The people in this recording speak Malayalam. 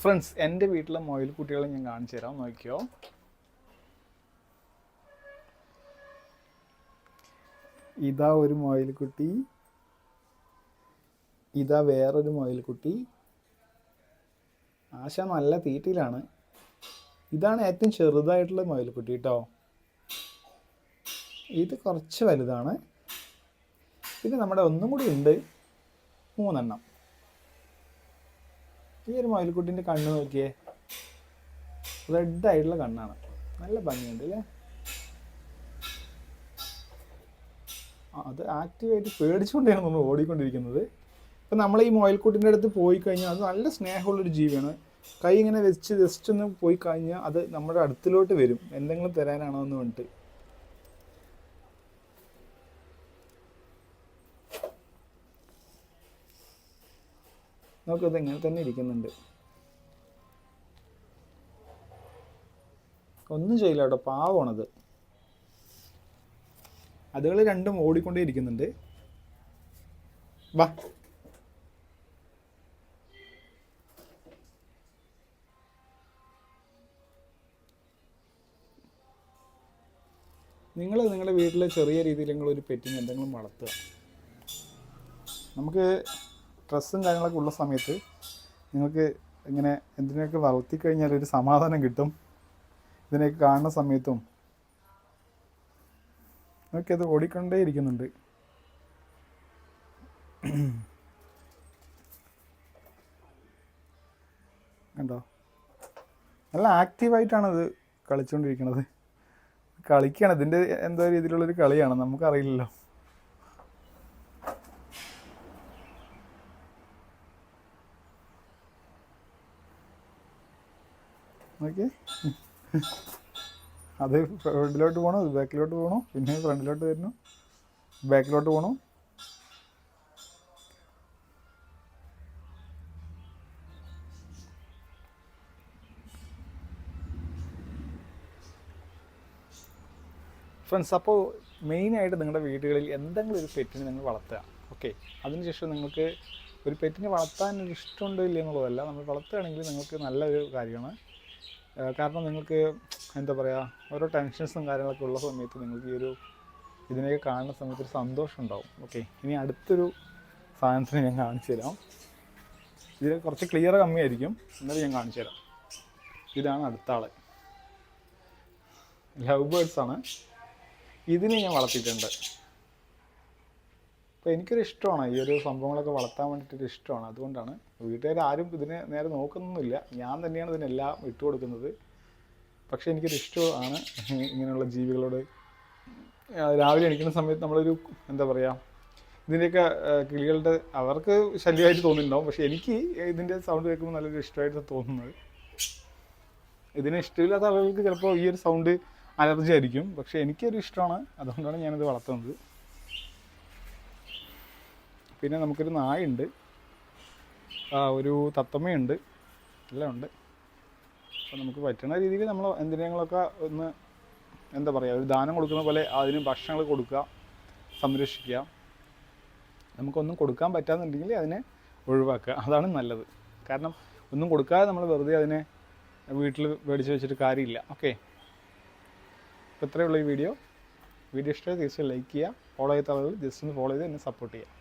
ഫ്രണ്ട്സ് എന്റെ വീട്ടിലെ മൊയിൽ കുട്ടികളെ ഞാൻ കാണിച്ചു തരാം. നോക്കിയോ? ഇതാ ഒരു മൊയിൽക്കുട്ടി ഇതാ വേറൊരു മൊയിൽക്കുട്ടി ആശ നല്ല തീറ്റയിലാണ്. ഇതാണ് ഏറ്റവും ചെറുതായിട്ടുള്ള മൊയിൽക്കുട്ടി കേട്ടോ ഇത് കുറച്ച് വലുതാണ്. പിന്നെ നമ്മുടെ ഒന്നും കൂടി ഉണ്ട്. മൂന്നെണ്ണം. ഈ ഒരു മയിൽക്കുട്ടിന്റെ കണ്ണ് നോക്കിയേ. റെഡ് ആയിട്ടുള്ള കണ്ണാണ്. നല്ല ഭംഗിയുണ്ട് അല്ലേ അത് ആക്റ്റീവായിട്ട് പേടിച്ചുകൊണ്ടാണ് നമ്മൾ ഓടിക്കൊണ്ടിരിക്കുന്നത്. ഇപ്പം നമ്മൾ ഈ മൊയൽക്കുട്ടിന്റെ അടുത്ത് പോയി കഴിഞ്ഞാൽ അത് നല്ല സ്നേഹമുള്ളൊരു ജീവിയാണ്. കൈ ഇങ്ങനെ വെച്ച് ജസ്റ്റ് ഒന്ന് പോയി കഴിഞ്ഞാൽ അത് നമ്മുടെ അടുത്തിലോട്ട് വരും. എന്തെങ്കിലും തരാനാണോ എന്ന് പറഞ്ഞിട്ട്. നോക്കത് ഇങ്ങനെ തന്നെ ഇരിക്കുന്നുണ്ട്. ഒന്നും ചെയ്യില്ല കേട്ടോ പാവമാണത് അതുകൾ രണ്ടും ഓടിക്കൊണ്ടേ ഇരിക്കുന്നുണ്ട്. വാ. നിങ്ങൾ നിങ്ങളുടെ വീട്ടിലെ ചെറിയ രീതിയിൽ ഒരു പെറ്റിന് എന്തെങ്കിലും വളർത്തുക. നമുക്ക് സ്ട്രെസ്സും കാര്യങ്ങളൊക്കെ ഉള്ള സമയത്ത് നിങ്ങൾക്ക് ഇങ്ങനെ എന്തിനൊക്കെ വളർത്തി കഴിഞ്ഞാൽ ഒരു സമാധാനം കിട്ടും. ഇതിനെയൊക്കെ കാണുന്ന സമയത്തും നിങ്ങൾക്ക് അത് ഓടിക്കൊണ്ടേ ഇരിക്കുന്നുണ്ട്. കണ്ടോ? നല്ല ആക്റ്റീവായിട്ടാണ് ഇത് കളിച്ചുകൊണ്ടിരിക്കുന്നത് കളിക്കുകയാണ് ഇതിന്റെ എന്തോ രീതിയിലുള്ളൊരു കളിയാണ്. നമുക്കറിയില്ലല്ലോ. ഓക്കെ. അത് ഫ്രണ്ടിലോട്ട് പോകണോ അത് ബാക്കിലോട്ട് പോകണോ പിന്നെ ഫ്രണ്ടിലോട്ട് വരുന്നു ബാക്കിലോട്ട് പോകണോ ഫ്രണ്ട്സ് അപ്പോൾ മെയിനായിട്ട് നിങ്ങളുടെ വീടുകളിൽ എന്തെങ്കിലും ഒരു പെറ്റിനെ നിങ്ങൾ വളർത്തുക. ഓക്കെ. അതിനുശേഷം നിങ്ങൾക്ക് ഒരു പെറ്റിനെ വളർത്താൻ ഇഷ്ടമുണ്ടോ ഇല്ല എന്നുള്ളതല്ല. നമ്മൾ വളർത്തുകയാണെങ്കിൽ നിങ്ങൾക്ക് നല്ലൊരു കാര്യമാണ്. കാരണം നിങ്ങൾക്ക് എന്താ പറയുക ഓരോ ടെൻഷൻസും കാര്യങ്ങളൊക്കെ ഉള്ള സമയത്ത് നിങ്ങൾക്ക് ഈ ഒരു ഇതിനെയൊക്കെ കാണുന്ന സമയത്ത് ഒരു സന്തോഷം ഉണ്ടാവും. ഓക്കെ ഇനി അടുത്തൊരു സാധനത്തിന് ഞാൻ കാണിച്ചു തരാം. ഇതിൽ കുറച്ച് ക്ലിയർ കമ്മിയായിരിക്കും. എന്നാലും ഞാൻ കാണിച്ചു തരാം. ഇതാണ് അടുത്ത ആൾ. ലവ് ബേർഡ്സ് ആണ്. ഇതിനെ ഞാൻ വളർത്തിയിട്ടുണ്ട്. അപ്പോൾ എനിക്കൊരു ഇഷ്ടമാണ് ഈ ഒരു സംഭവങ്ങളൊക്കെ വളർത്താൻ വേണ്ടിയിട്ടൊരു ഇഷ്ടമാണ്. അതുകൊണ്ടാണ് വീട്ടുകാർ ആരും ഇതിനെ നേരെ നോക്കുന്നൊന്നുമില്ല. ഞാൻ തന്നെയാണ് ഇതിനെല്ലാം ഇട്ട് കൊടുക്കുന്നത്. പക്ഷേ എനിക്കൊരു ഇഷ്ടമാണ് ഇങ്ങനെയുള്ള ജീവികളോട്. രാവിലെ എണീക്കുന്ന സമയത്ത് നമ്മളൊരു എന്താ പറയുക ഇതിന്റെയൊക്കെ കിളികളുടെ അവർക്ക് ശല്യമായിട്ട് തോന്നുന്നുണ്ടാവും. പക്ഷേ എനിക്ക് ഇതിന്റെ സൗണ്ട് കേൾക്കുമ്പോൾ നല്ലൊരു ഇഷ്ടമായിട്ട് തോന്നുന്നത്. ഇതിന് ഇഷ്ടമില്ലാത്ത ആളുകൾക്ക് ചിലപ്പോൾ ഈ ഒരു സൗണ്ട് അലർജി ആയിരിക്കും. പക്ഷേ എനിക്കൊരു ഇഷ്ടമാണ്. അതുകൊണ്ടാണ് ഞാനിത് വളർത്തുന്നത്. പിന്നെ നമുക്കൊരു നായുണ്ട്. ആ, ഒരു തത്തമ്മയുണ്ട്. എല്ലാം ഉണ്ട്. അപ്പോൾ നമുക്ക് പറ്റുന്ന രീതിയിൽ നമ്മൾ എന്തിനങ്ങളൊക്കെ ഒന്ന് എന്താ പറയുക ഒരു ദാനം കൊടുക്കുന്ന പോലെ അതിന് ഭക്ഷണങ്ങൾ കൊടുക്കുക സംരക്ഷിക്കുക. നമുക്കൊന്നും കൊടുക്കാൻ പറ്റാന്നുണ്ടെങ്കിൽ അതിനെ ഒഴിവാക്കുക. അതാണ് നല്ലത്. കാരണം ഒന്നും കൊടുക്കാതെ നമ്മൾ വെറുതെ അതിനെ വീട്ടിൽ മേടിച്ച് വെച്ചിട്ട് കാര്യമില്ല. ഓക്കെ. അപ്പോൾ ഇത്രയേ ഉള്ളൂ ഈ വീഡിയോ. വീഡിയോ ഇഷ്ടമായി തീർച്ചയായും ലൈക്ക് ചെയ്യുക. ഫോളോ ചെയ്ത ആളുകൾ ജസ്റ്റ് ഒന്ന് ഫോളോ ചെയ്ത് എന്നെ സപ്പോർട്ട് ചെയ്യുക.